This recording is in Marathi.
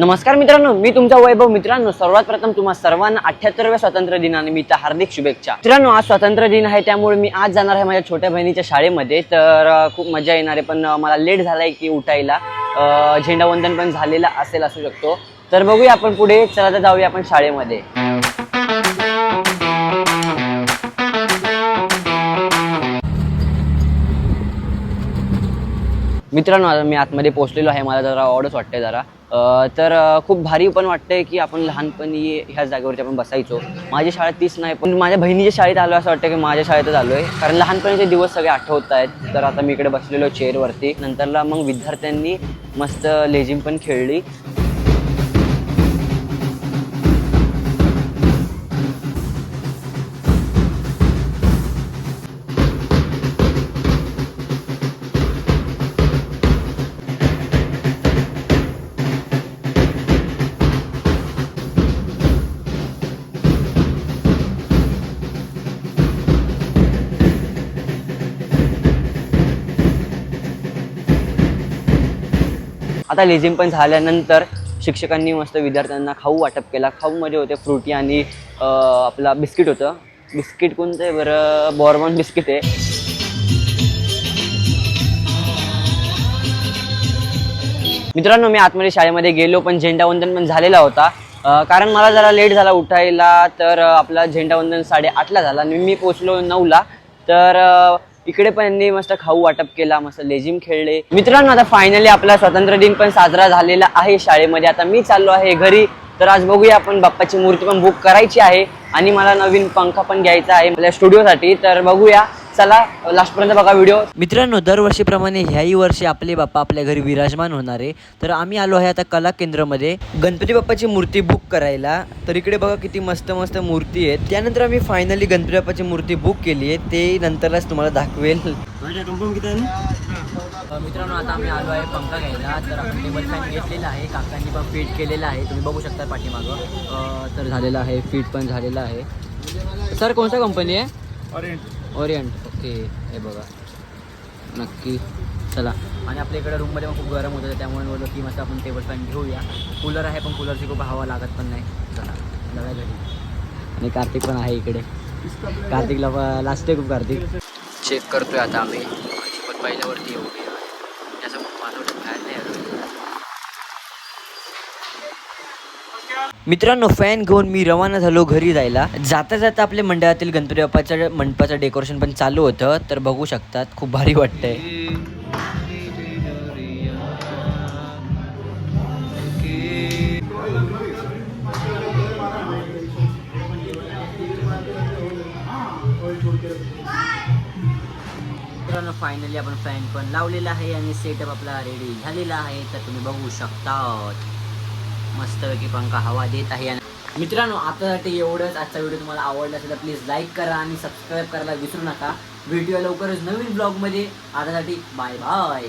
नमस्कार मित्रांनो मी तुमचा वैभव. मित्रांनो सर्वात प्रथम तुम्हा सर्वांना अठ्याहत्तरव्या स्वातंत्र्य दिनानिमित्त हार्दिक शुभेच्छा. मित्रांनो आज स्वातंत्र्य दिन आहे त्यामुळे मी आज जाणार आहे माझ्या छोट्या बहिणीच्या शाळेमध्ये. तर खूप मजा येणार आहे पण मला लेट झाला आहे की उठायला. झेंडावंदन पण झालेलं असेल असू शकतो. तर बघूया आपण पुढे. चला तर जाऊया आपण शाळेमध्ये. मित्रांनो आता मी आतमध्ये पोहोचलेलो आहे. मला जरा ऑर्डर्स वाटतंय जरा. तर खूप भारी पण वाटतंय की आपण लहानपणी ह्या जागेवरती आपण बसायचो. माझी शाळा तीच नाही पण माझ्या बहिणीच्या शाळेत आलो असं वाटतं की माझ्या शाळेतच आलो आहे कारण लहानपणीचे दिवस सगळे आठवत आहेत. तर आता मी इकडे बसलेलो चेअरवरती नंतरला मग विद्यार्थ्यांनी मस्त लेझिम पण खेळली. आता लेझिम पण झाल्यानंतर शिक्षकांनी मस्त विद्यार्थ्यांना खाऊ वाटप केला. खाऊमध्ये होते फ्रुटी आणि आपला बिस्किट होतं. बिस्किट कोणतं आहे बरं? बॉर्बन बिस्किट आहे. मित्रांनो मी आतमध्ये शाळेमध्ये गेलो पण झेंडावंदन पण झालेला होता. कारण मला जरा लेट झाला उठायला तर आपला झेंडावंदन साडेआठला झाला आणि मी पोचलो नऊला. तर इकडे पण यांनी मस्त खाऊ वाटप केला मस्त लेझिम खेळले. मित्रांनो आता फायनली आपला स्वातंत्र्य दिन पण साजरा झालेला आहे शाळेमध्ये. आता मी चाललो आहे घरी तर आज बघूया आपण बाप्पाची मूर्ती पण बुक करायची आहे. आणि मला नवीन पंखा पण घ्यायचा आहे आपल्या स्टुडिओसाठी तर बघूया. चला लास्टपर्यंत बघा व्हिडिओ मित्रांनो दरवर्षीप्रमाणे ह्याही वर्षी आपले बाप्पा आपल्या घरी विराजमान होणार आहे. तर आम्ही आलो आहे आता कला केंद्रामध्ये. गणपती बाप्पाची मूर्ती बुक करायला. तर इकडे बघा किती मस्त मस्त मूर्ती आहेत. त्यानंतर आम्ही फायनली गणपती बाप्पाची मूर्ती बुक केली आहे. ते नंतरच तुम्हाला दाखवेल. मित्रांनो आता आम्ही आलो आहे पंखा घ्यायला. तर आपण टेबल फॅन घेतलेला आहे. काकांनी पण फिट केलेला आहे. तुम्ही बघू शकता पाठीमागं. तर झालेलं आहे. फिट पण झालेलं आहे. सर कोणत्या कंपनी आहे? ओरिएंट. ओके हे बघा. नक्की चला. आणि आपल्या इकडे रूममध्ये पण खूप गरम होतं त्यामुळे बोललो की मस्त आपण टेबल फॅन घेऊया. कूलर आहे पण कूलरची खूप हवा लागत पण नाही. चला जाऊया घरी. आणि कार्तिक पण आहे इकडे. कार्तिकला लास्ट खूप कार्तिक. चेक करतोय आता आम्ही. पण पहिल्यावरती येऊ त्याचं माझं बाहेर नाही मित्रांनो फॅन घेऊन मी रवाना झालो घरी जायला. जाता जाता आपल्या मंडळातील गणपती बाप्पाच्या मंडपाचं डेकोरेशन पण चालू होतं. तर बघू शकतात खूप भारी वाटतंय. मित्रांनो फायनली आपण फॅन पण लावलेला आहे आणि सेटअप आपला रेडी झालेला आहे. तर तुम्ही बघू शकता मस्तपैकी पंखा हवा देत आहे. आणि मित्रांनो आतासाठी एवढंच आजचा व्हिडिओ तुम्हाला आवडला असेल तर प्लीज लाईक करा आणि सबस्क्राईब करायला विसरू नका. व्हिडिओ लवकरच नवीन ब्लॉगमध्ये आतासाठी बाय बाय